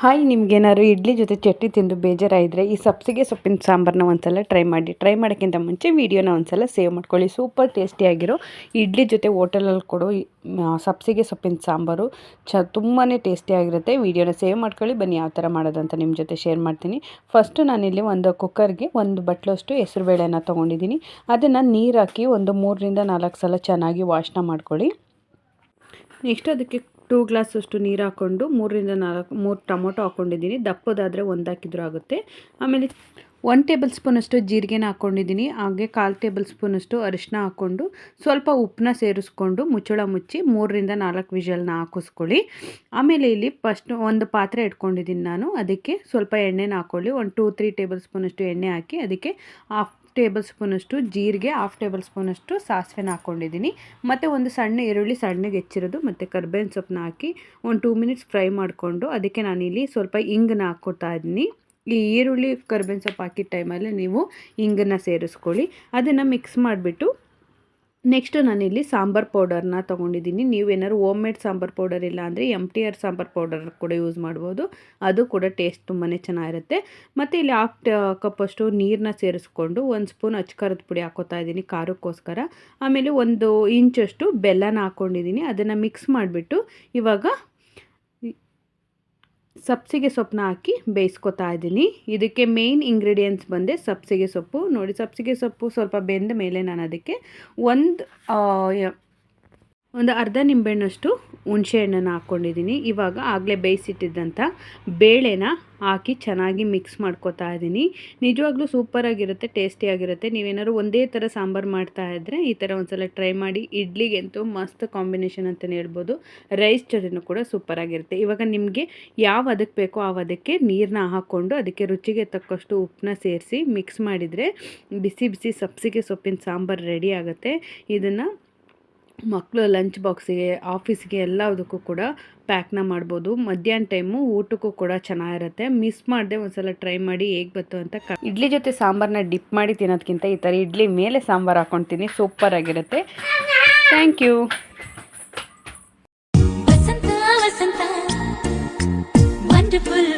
Hi, ನಿಮ್ಗೇನಾದ್ರು idli ಜೊತೆ ಚಟ್ನಿ ತಿಂದು ಬೇಜಾರಾಯಿದ್ರೆ ಈ ಸಬ್ಸಿಗೆ ಸೊಪ್ಪಿನ ಸಾಂಬಾರನ್ನ ಒಂದ್ಸಲ ಟ್ರೈ ಮಾಡಿ. ಟ್ರೈ ಮಾಡೋಕ್ಕಿಂತ ಮುಂಚೆ ವೀಡಿಯೋನ ಒಂದ್ಸಲ ಸೇವ್ ಮಾಡ್ಕೊಳ್ಳಿ. ಸೂಪರ್ ಟೇಸ್ಟಿಯಾಗಿರೋ ಇಡ್ಲಿ ಜೊತೆ ಹೋಟೆಲಲ್ಲಿ ಕೊಡೋ ಸಬ್ಸಿಗೆ ಸೊಪ್ಪಿನ ಸಾಂಬಾರು ಚ ತುಂಬಾ ಟೇಸ್ಟಿಯಾಗಿರುತ್ತೆ ವೀಡಿಯೋನ ಸೇವ್ ಮಾಡ್ಕೊಳ್ಳಿ. ಬನ್ನಿ ಯಾವ ಥರ ಮಾಡೋದು ಅಂತ ನಿಮ್ಮ ಜೊತೆ ಶೇರ್ ಮಾಡ್ತೀನಿ. ಫಸ್ಟು ನಾನಿಲ್ಲಿ ಒಂದು ಕುಕ್ಕರ್ಗೆ ಒಂದು ಬಟ್ಲಷ್ಟು ಹೆಸರುಬೇಳೆನ ತೊಗೊಂಡಿದ್ದೀನಿ. ಅದನ್ನು ನೀರು ಹಾಕಿ ಒಂದು ಮೂರರಿಂದ ನಾಲ್ಕು ಸಲ ಚೆನ್ನಾಗಿ ವಾಶ್ನ ಮಾಡ್ಕೊಳ್ಳಿ. ನೆಕ್ಸ್ಟ್ ಅದಕ್ಕೆ ಟೂ ಗ್ಲಾಸಷ್ಟು ನೀರು ಹಾಕ್ಕೊಂಡು ಮೂರರಿಂದ ನಾಲ್ಕು, ಮೂರು ಟೊಮೊಟೊ ಹಾಕ್ಕೊಂಡಿದ್ದೀನಿ. ದಪ್ಪದಾದರೆ ಒಂದು ಹಾಕಿದ್ರೂ ಆಗುತ್ತೆ. ಆಮೇಲೆ ಒನ್ ಟೇಬಲ್ ಸ್ಪೂನಷ್ಟು ಜೀರಿಗೆನ ಹಾಕ್ಕೊಂಡಿದ್ದೀನಿ. ಹಾಗೆ ಕಾಲು ಟೇಬಲ್ ಸ್ಪೂನಷ್ಟು ಅರಿಶಿನ ಹಾಕ್ಕೊಂಡು ಸ್ವಲ್ಪ ಉಪ್ಪನ್ನ ಸೇರಿಸ್ಕೊಂಡು ಮುಚ್ಚಳ ಮುಚ್ಚಿ ಮೂರರಿಂದ ನಾಲ್ಕು ವಿಷಲ್ನ ಹಾಕಿಸ್ಕೊಳ್ಳಿ. ಆಮೇಲೆ ಇಲ್ಲಿ ಫಸ್ಟ್ ಒಂದು ಪಾತ್ರೆ ಇಟ್ಕೊಂಡಿದ್ದೀನಿ ನಾನು. ಅದಕ್ಕೆ ಸ್ವಲ್ಪ ಎಣ್ಣೆನ ಹಾಕ್ಕೊಳ್ಳಿ. ಒಂದು ಟೂ, ತ್ರೀ ಟೇಬಲ್ ಸ್ಪೂನಷ್ಟು ಎಣ್ಣೆ ಹಾಕಿ ಅದಕ್ಕೆ ಹಾಫ್ ಟೇಬಲ್ ಸ್ಪೂನಷ್ಟು ಜೀರಿಗೆ, ಹಾಫ್ ಟೇಬಲ್ ಸ್ಪೂನಷ್ಟು ಸಾಸಿವೆನ ಹಾಕ್ಕೊಂಡಿದ್ದೀನಿ ಮತ್ತು ಒಂದು ಸಣ್ಣ ಈರುಳ್ಳಿ ಸಣ್ಣಗೆ ಹೆಚ್ಚಿರೋದು, ಮತ್ತು ಕರ್ಬೇವಿನ ಸೊಪ್ಪನ್ನ ಹಾಕಿ ಒಂದು ಟೂ ಮಿನಿಟ್ಸ್ ಫ್ರೈ ಮಾಡಿಕೊಂಡು ಅದಕ್ಕೆ ನಾನಿಲ್ಲಿ ಸ್ವಲ್ಪ ಇಂಗನ್ನ ಹಾಕ್ಕೊತಾ ಇದ್ದೀನಿ. ಈ ಈರುಳ್ಳಿ, ಕರ್ಬೇವಿನ ಸೊಪ್ಪು ಹಾಕಿದ ಟೈಮಲ್ಲಿ ನೀವು ಇಂಗನ್ನು ಸೇರಿಸ್ಕೊಳ್ಳಿ. ಅದನ್ನು ಮಿಕ್ಸ್ ಮಾಡಿಬಿಟ್ಟು ನೆಕ್ಸ್ಟು ನಾನಿಲ್ಲಿ ಸಾಂಬಾರ್ ಪೌಡರ್ನ ತೊಗೊಂಡಿದ್ದೀನಿ. ನೀವೇನಾದ್ರು ಓಮ್ ಮೇಡ್ ಸಾಂಬಾರ್ ಪೌಡರ್ ಇಲ್ಲ ಅಂದರೆ M T R sambar powder ಕೂಡ ಯೂಸ್ ಮಾಡ್ಬೋದು. ಅದು ಕೂಡ ಟೇಸ್ಟ್ ತುಂಬಾ ಚೆನ್ನಾಗಿರುತ್ತೆ. ಮತ್ತು ಇಲ್ಲಿ ಹಾಫ್ ಕಪ್ಪಷ್ಟು ನೀರನ್ನ ಸೇರಿಸ್ಕೊಂಡು ಒಂದು ಸ್ಪೂನ್ ಅಚ್ಕಾರದ ಪುಡಿ ಹಾಕೋತಾ ಇದ್ದೀನಿ ಖಾರಕ್ಕೋಸ್ಕರ. ಆಮೇಲೆ ಒಂದು ಇಂಚಷ್ಟು ಬೆಲ್ಲನ ಹಾಕ್ಕೊಂಡಿದ್ದೀನಿ ಅದನ್ನು ಮಿಕ್ಸ್ ಮಾಡಿಬಿಟ್ಟು ಇವಾಗ ಸಬ್ಸಿಗೆ ಸೊಪ್ಪನ್ನ ಹಾಕಿ ಬೇಯಿಸ್ಕೊತಾ ಇದ್ದೀನಿ. ಇದಕ್ಕೆ ಮೇಯ್ನ್ ಇಂಗ್ರೀಡಿಯೆಂಟ್ಸ್ ಬಂದೆ ಸಬ್ಸಿಗೆ ಸೊಪ್ಪು. ನೋಡಿ, ಸಬ್ಸಿಗೆ ಸೊಪ್ಪು ಸ್ವಲ್ಪ ಬೆಂದ ಮೇಲೆ ನಾನು ಅದಕ್ಕೆ ಒಂದು ಒಂದು ಅರ್ಧ ನಿಂಬೆಹಣ್ಣಷ್ಟು ಹುಣಸೆ ಹಣ್ಣನ್ನು ಹಾಕ್ಕೊಂಡಿದ್ದೀನಿ. ಇವಾಗ ಆಗಲೇ ಬೇಯಿಸಿಟ್ಟಿದ್ದಂಥ ಬೇಳೆನ ಹಾಕಿ ಚೆನ್ನಾಗಿ ಮಿಕ್ಸ್ ಮಾಡ್ಕೊತಾ ಇದ್ದೀನಿ. ನಿಜವಾಗ್ಲೂ ಸೂಪರಾಗಿರುತ್ತೆ, ಟೇಸ್ಟಿಯಾಗಿರುತ್ತೆ. ನೀವೇನಾದ್ರು ಒಂದೇ ಥರ ಸಾಂಬಾರು ಮಾಡ್ತಾ ಇದ್ದರೆ ಈ ಥರ ಒಂದ್ಸಲ ಟ್ರೈ ಮಾಡಿ, ಇಡ್ಲಿಗಂತೂ ಮಸ್ತ್ ಕಾಂಬಿನೇಷನ್ ಅಂತಲೇ ಹೇಳ್ಬೋದು. ರೈಸ್ ಜೊತೆನೂ ಕೂಡ ಸೂಪರಾಗಿರುತ್ತೆ. ಇವಾಗ ನಿಮಗೆ ಯಾವ ಅದಕ್ಕೆ ಬೇಕೋ ಆ ಅದಕ್ಕೆ ನೀರನ್ನ ಹಾಕ್ಕೊಂಡು ಅದಕ್ಕೆ ರುಚಿಗೆ ತಕ್ಕಷ್ಟು ಉಪ್ಪನ್ನ ಸೇರಿಸಿ ಮಿಕ್ಸ್ ಮಾಡಿದರೆ ಬಿಸಿ ಬಿಸಿ ಸಬ್ಸಿಗೆ ಸೊಪ್ಪಿನ ಸಾಂಬಾರು ರೆಡಿ ಆಗುತ್ತೆ. ಇದನ್ನು ಮಕ್ಕಳು ಲಂಚ್ ಬಾಕ್ಸಿಗೆ ಆಫೀಸ್ಗೆ ಎಲ್ಲದಕ್ಕೂ ಕೂಡ ಪ್ಯಾಕ್ನ ಮಾಡ್ಬೋದು. ಮಧ್ಯಾಹ್ನ ಟೈಮು ಊಟಕ್ಕೂ ಕೂಡ ಚೆನ್ನಾಗಿರುತ್ತೆ. ಮಿಸ್ ಮಾಡಿದೆ ಒಂದ್ಸಲ ಟ್ರೈ ಮಾಡಿ ಹೇಗೆ ಬತ್ತು ಅಂತ ಕ ಇಡ್ಲಿ ಜೊತೆ ಸಾಂಬಾರನ್ನ ಡಿಪ್ ಮಾಡಿ ತಿನ್ನೋದಕ್ಕಿಂತ ಈ ಥರ ಇಡ್ಲಿ ಮೇಲೆ ಸಾಂಬಾರು ಸೂಪರ್ ಆಗಿರುತ್ತೆ. Thank you. Vasantha Vasantha wonderful